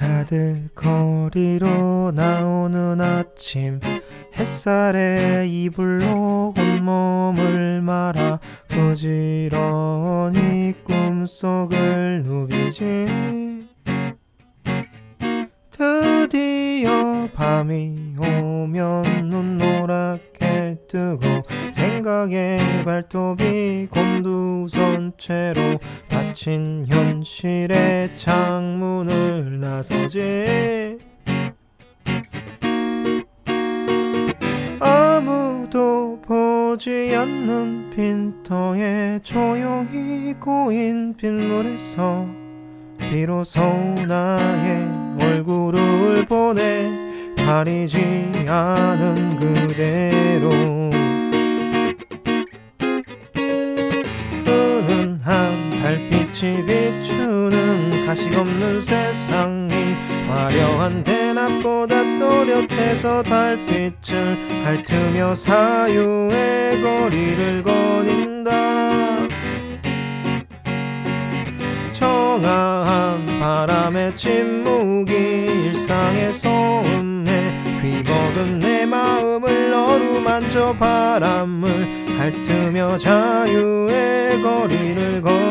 다들 거리로 나오는 아침. 햇살에 이불로 온몸을 말아 부지런히 꿈속을 누비지. 드디어 밤이 오면 눈 노랗게 뜨고 생각에 발톱이 곤두선 채로 닫힌 현실의 창문을 나서지. 아무도 보지 않는 빈터에 조용히 고인 빗물에서 비로소 나의 얼굴을 보내. 가리지 않은 그대로 낮보다 또렷해서 달빛을 핥으며 사유의 거리를 거닌다. 청아한 바람의 침묵이 일상의 소음에 귀먹은 내 마음을 어루만져 바람을 핥으며 자유의 거리를 거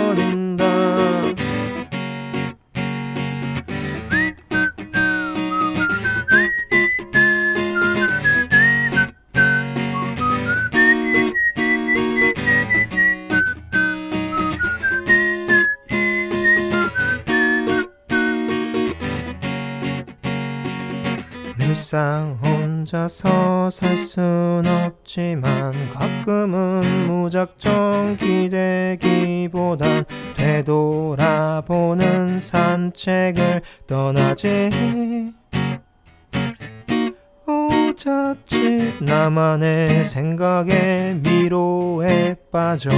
늘상 혼자서 살 순 없지만 가끔은 무작정 기대기보단 되돌아보는 산책을 떠나지. 오자칫 나만의 생각에 미로에 빠져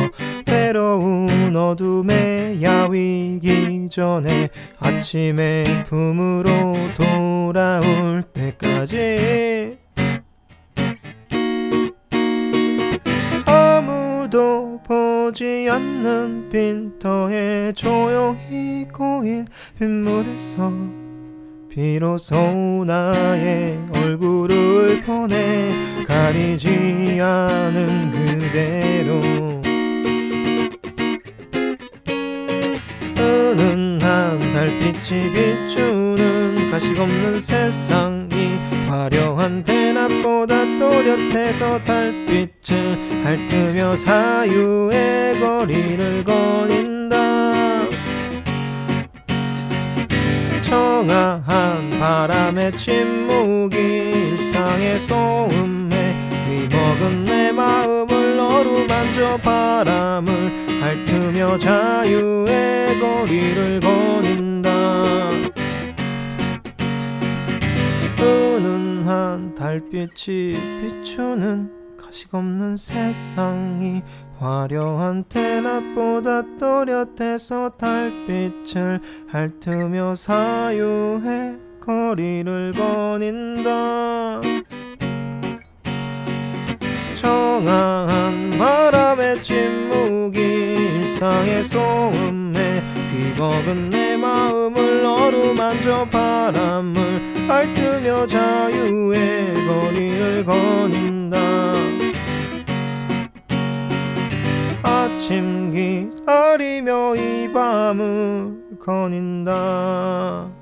외로운 어둠에 야위기 전에 아침의 품으로 돌아올 때까지. 아무도 보지 않는 빈터에 조용히 고인 빗물에서 비로소 나의 얼굴을 보내 가리지 않은 그대로. 은은한 달빛이 비추는 가식 없는 세상이 화려한 대낮보다 또렷해서 달빛을 핥으며 사유의 거리를 거닌다. 청아한 바람의 침묵이 일상의 소음 에 귀먹은 내 마음을 어루만져 바람을 핥으며 자유의 거리를 거닌다. 은은한 달빛이 비추는 가식 없는 세상이 화려한 대낮보다 또렷해서 달빛을 핥으며 사유의 거리를 거닌다 침묵이 일상의 소음에 귀먹은 내 마음을 어루만져 바람을 핥으며 자유의 거리를 거닌다. 아침 기다리며 이 밤을 거닌다